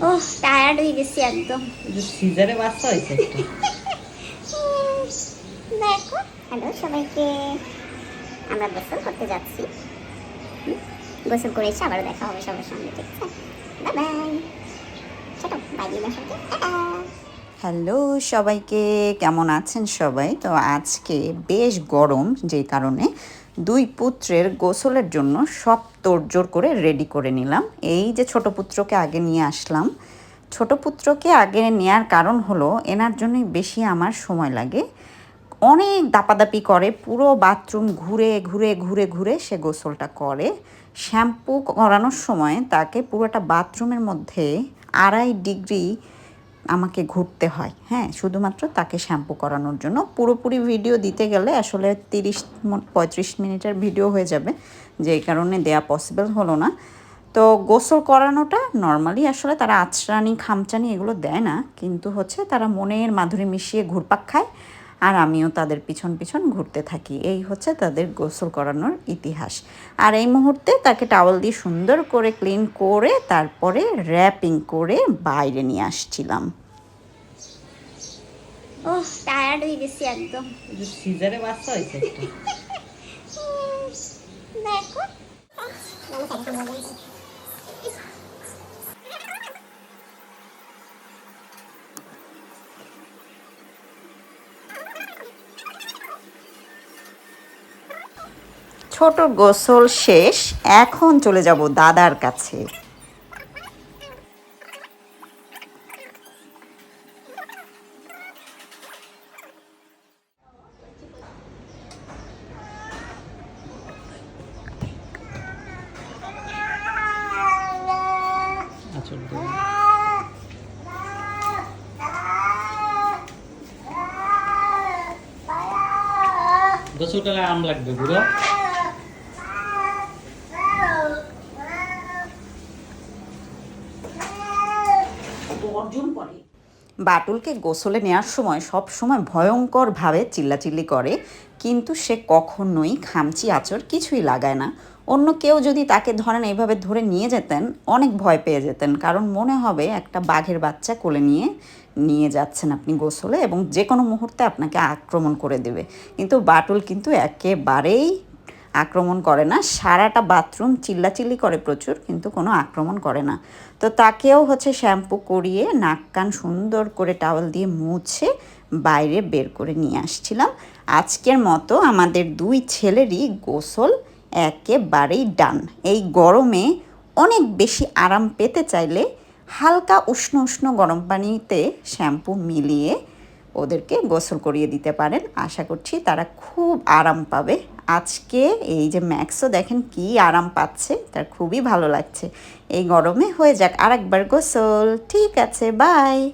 ও tired হয়ে গেছি একদম। সিজারে বাচ্চা হয়েছে দেখো হ্যালো সবাইকে। আমরা গোসল করতে যাচ্ছি। গোসল করে এসে আবারও দেখা হবে সবার সঙ্গে ঠিক আছে? বাই বাই চলো টাটা হ্যালো সবাইকে কেমন আছেন সবাই? তো আজকে বেশ গরম যেই কারণে। দুই পুত্রের গোসলের জন্য সব তোড়জোড় করে রেডি করে নিলাম। এই যে ছোট পুত্রকে আগে নিয়ে আসলাম, ছোট পুত্রকে আগে নেয়ার কারণ হলো এনার জন্যই বেশি আমার সময় লাগে। অনেক দাপাদাপি করে, পুরো বাথরুম ঘুরে ঘুরে ঘুরে ঘুরে সে গোসলটা করে। শ্যাম্পু করানোর সময় তাকে পুরোটা বাথরুমের মধ্যে আড়াই ডিগ্রি আমাকে ঘুরতে হয়। হ্যাঁ শুধুমাত্র তাকে শ্যাম্পু করানোর জন্য। পুরোপুরি ভিডিও দিতে গেলে আসলে তিরিশ পঁয়ত্রিশ মিনিটের ভিডিও হয়ে যাবে। যেই কারণে দেয়া পসিবল হলো না। তো গোসল করানোটা নর্মালি আসলে তারা আচরানি খামচানি এগুলো দেয় না। কিন্তু হচ্ছে তারা মনের মাধুরী মিশিয়ে ঘুরপাক খায়। আর আমিও তাদের পিছন পিছন ঘুরতে থাকি। এই হচ্ছে তাদের গোসল করানোর ইতিহাস। আর এই মুহূর্তে তাকে টাওয়াল দিয়ে সুন্দর করে ক্লিন করে তারপরে র্যাপিং করে বাইরে নিয়ে আসছিলাম। ও টায়ার্ড হয়ে গেছি একদম। সিজারে বাচ্চা হয়েছে দেখো। ছোট গোসল শেষ এখন চলে যাব দাদার কাছে। গোসল করলে লাগবে বুড়ো বাটুলকে গোসলে নেওয়ার সময় সব সময় ভয়ঙ্করভাবে চিল্লাচিল্লি করে, কিন্তু সে কখনোই খামচি আচর কিছুই লাগায় না। অন্য কেউ যদি তাকে ধরেন এইভাবে ধরে নিয়ে যেতেন, অনেক ভয় পেয়ে যেতেন, কারণ মনে হবে একটা বাঘের বাচ্চা কোলে নিয়ে নিয়ে যাচ্ছেন আপনি গোসলে এবং যে কোনো মুহূর্তে আপনাকে আক্রমণ করে দেবে। কিন্তু বাটুল কিন্তু একেবারেই আক্রমণ করে না। সারাটা বাথরুম চিল্লাচিল্লি করে প্রচুর, কিন্তু কোনো আক্রমণ করে না। তো তাকেও হচ্ছে শ্যাম্পু করিয়ে নাক কান সুন্দর করে টাওয়াল দিয়ে মুছে বাইরে বের করে নিয়ে আসছিলাম। আজকের মতো আমাদের দুই ছেলেরই গোসল একেবারেই ডান। এই গরমে অনেক বেশি আরাম পেতে চাইলে হালকা উষ্ণ উষ্ণ গরম পানিতে শ্যাম্পু মিলিয়ে ওদেরকে গোসল করিয়ে দিতে পারেন। আশা করছি তারা খুব আরাম পাবে। আজকে এই যে ম্যাক্সও দেখেন কি আরাম পাচ্ছে, তার খুবই ভালো লাগছে। এই গরমে হয়ে যাক, আরেকবার গোসল। ঠিক আছে, বাই।